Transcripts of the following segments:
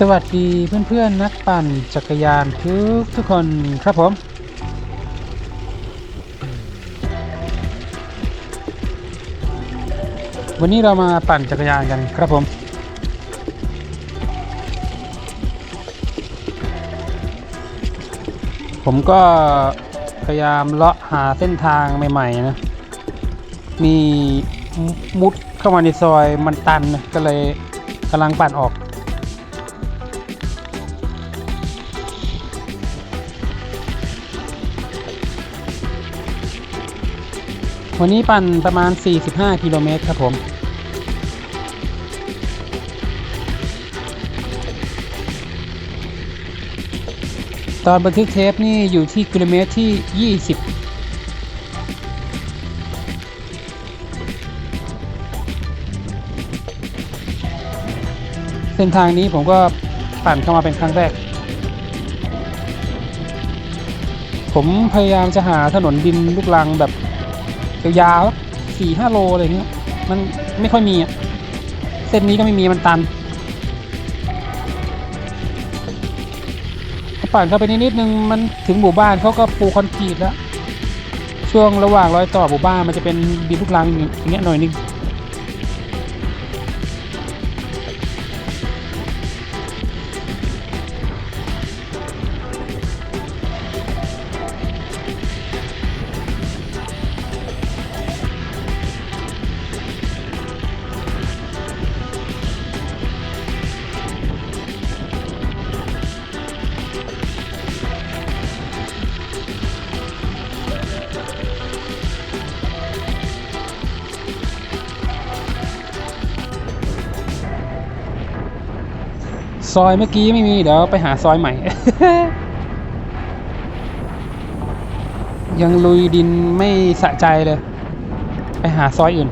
สวัสดีเพื่อนๆ นักปั่นจักรยานทุกทุกคนครับผม วันนี้เรามาปั่นจักรยานกันครับผม ผมก็พยายามเลาะหาเส้นทางใหม่ๆนะ มีมุดเข้ามาในซอยมันตันนะก็เลยกำลังปั่นออก วันนี้ปั่นประมาณ 45 กิโลเมตรครับผม ตอนบันทึกเทปนี่อยู่ที่กิโลเมตรที่ 20เส้นทางนี้ผมก็ปั่นเข้ามาเป็นครั้งแรก ผมพยายามจะหาถนนดินลูกลังแบบ ยาวๆสี่ห้าโลอะไรเงี้ย มันไม่ค่อยมีอะเส้นนี้ก็ไม่มีมันตันปั่นเข้าไปนิดนึงมันถึงหมู่บ้านเขาก็ปูคอนกรีตแล้ว ช่วงระหว่างรอยต่อหมู่บ้านมันจะเป็นดินลูกรังอย่างเงี้ยหน่อยนึง ซอยเมื่อกี้ไม่มี เดี๋ยวไปหาซอยใหม่ ยังลุยดินไม่สะใจเลย ไปหาซอยอื่น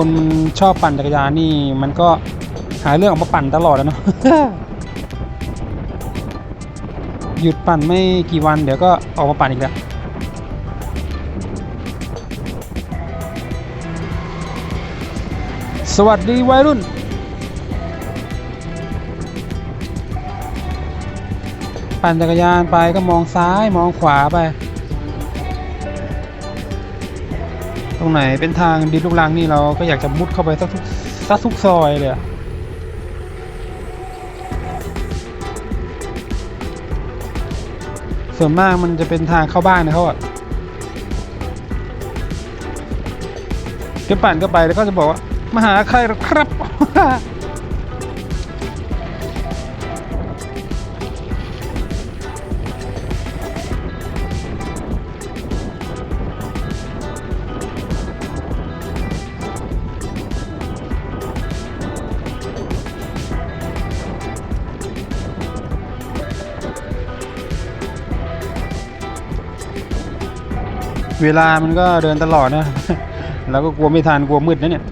คนชอบปั่นจักรยานนี่ มันก็หาเรื่องออกมาปั่นตลอดอะเนาะหยุดปั่นไม่กี่วันเดี๋ยวก็ออกมาปั่นอีกแล้วสวัสดีวัยรุ่น ปั่นจักรยานไปก็มองซ้ายมองขวาไป รงไหนเป็นทางดินลูกรังนี่เราก็อยากจะมุดเข้าไปสักทุกสักทุกซอยเลยส่วนมากมันจะเป็นทางเข้าบ้านนะเขาอะเดี๋ยวปั่นก็ไปแล้วก็จะบอกว่ามาหาใครหรอครับ เวลามันก็เดินตลอดนะแล้วก็กลัวไม่ทันกลัวมืดนะเนี่ย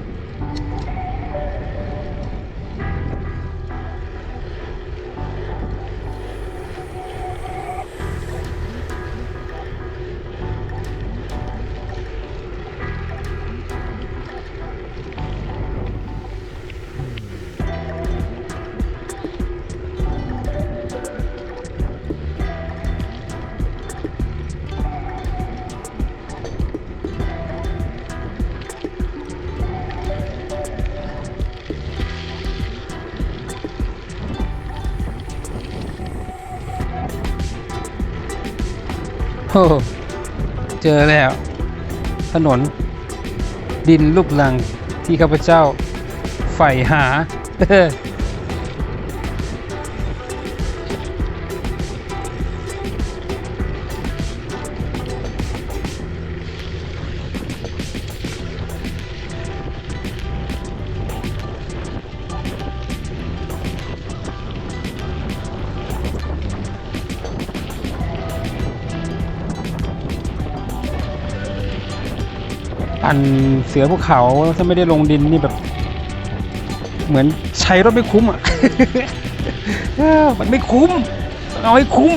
โอ้เจอแล้ว ถนน ดินลูกลังที่ข้าพเจ้าใฝ่หา นเสือภูเขาถ้าไม่ได้ลงดินนี่แบบ เหมือนใช้รถไม่คุ้มอะ มันไม่คุ้ม เอาให้คุ้ม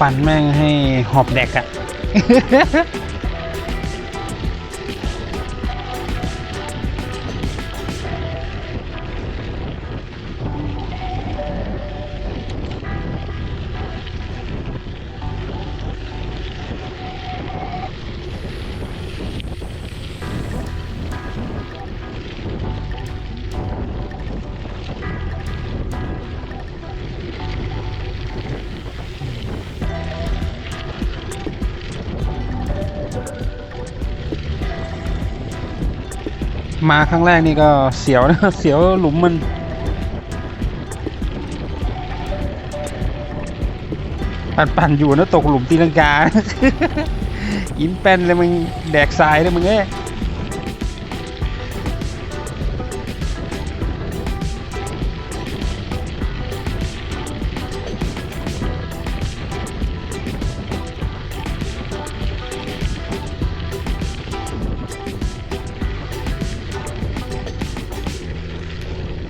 ปั่นแม่งให้หอบแดกอะ มาครั้งแรกนี่ก็เสียวนะ เสียวหลุมมัน ปั่นปั่นอยู่นะตกหลุมตีลังกา อินแป้นเลยมึงแดกทรายเลยมึงเอ้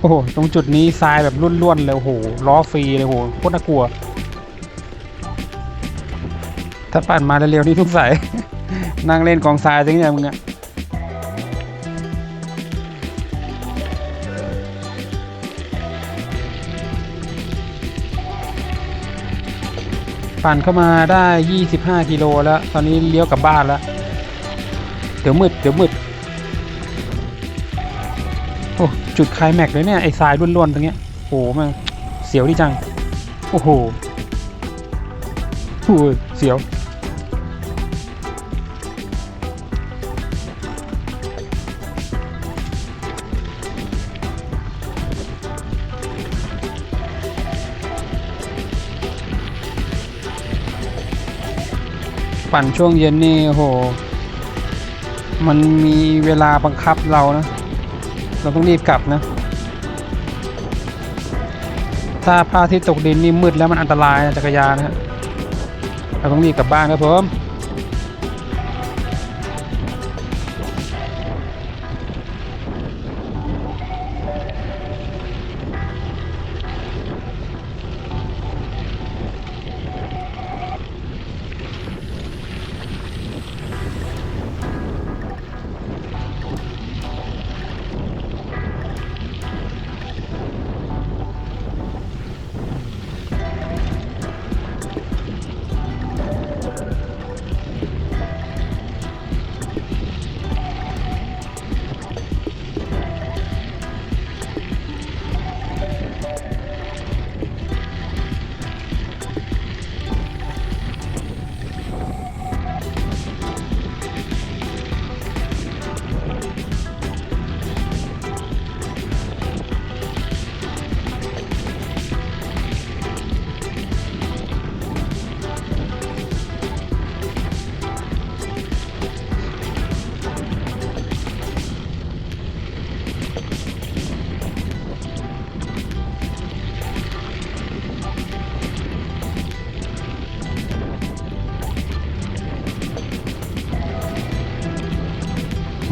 โอ้โห ตรงจุดนี้ทรายแบบล้วนๆเลยโอ้โหล้อฟรีเลยโอ้โห โคตรน่ากลัว ถ้าปั่นมาเร็วๆนี่ทุกสาย นั่งเล่นกองทรายจริงเนี่ยมึงอะปั่นเข้ามาได้ 25 กิโลแล้ว ตอนนี้เลี้ยวกลับบ้านแล้ว เดี๋ยวมืด เดี๋ยวมืด จุดคลายแม็กเลยเนี่ย ไอ้ทรายล้วนๆตรงเนี้ยโอ้โหแมันเสียวดีจัง โอ้โหโอ้ยเสียว ปั่นช่วงเย็นนี่โอ้โห มันมีเวลาบังคับเรานะ เราต้องรีบกลับนะ ถ้าพระอาทิตย์ตกดินนี่มืดแล้วมันอันตรายนะจักรยานนะฮะเราต้องรีบกลับบ้านครับผม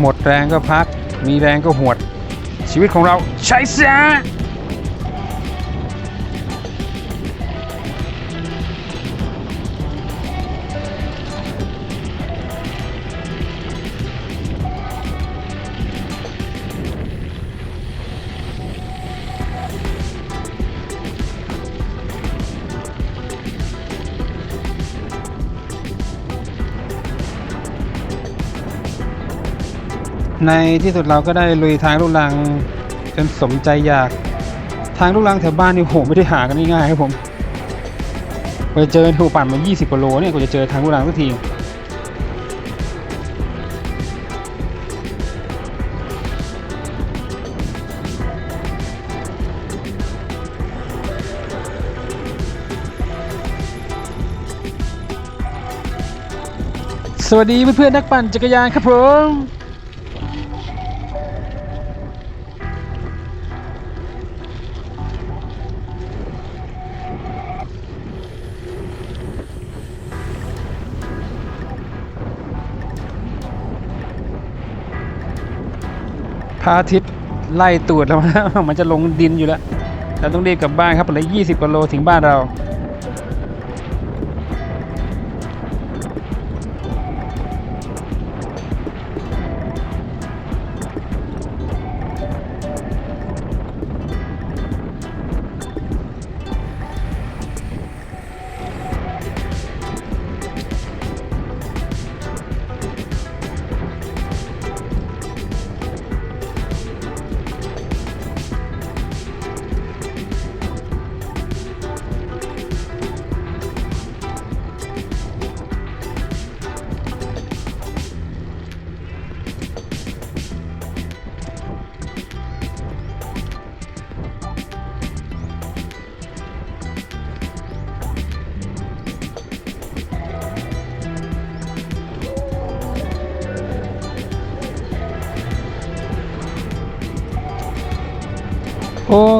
หมดแรงก็พัก มีแรงก็หวด ชีวิตของเราใช้ซะ ในที่สุดเราก็ได้ลุยทางลูกลังจนสมใจอยากทางลูกลังแถวบ้านนี่โหไม่ได้หากันง่ายๆครับผมว่าจะเจอถูกปั่นมา 20กิโลเนี่ยกูจะเจอทางลูกรังสักทีสวัสดีเพื่อนๆนักปั่นจักรยานครับผม ระอาทิตย์ไล่ตูดแล้วนะมันจะลงดินอยู่แล้ว เราต้องรีบกลับบ้านครับเหลือ20กิโลถึงบ้านเรา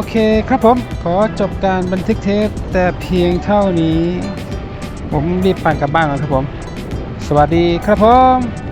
เคครับผม ขอจบการบันทึกเทปแต่เพียงเท่านี้ ผมรีบปั่นกลับบ้านแล้วครับผม สวัสดีครับผม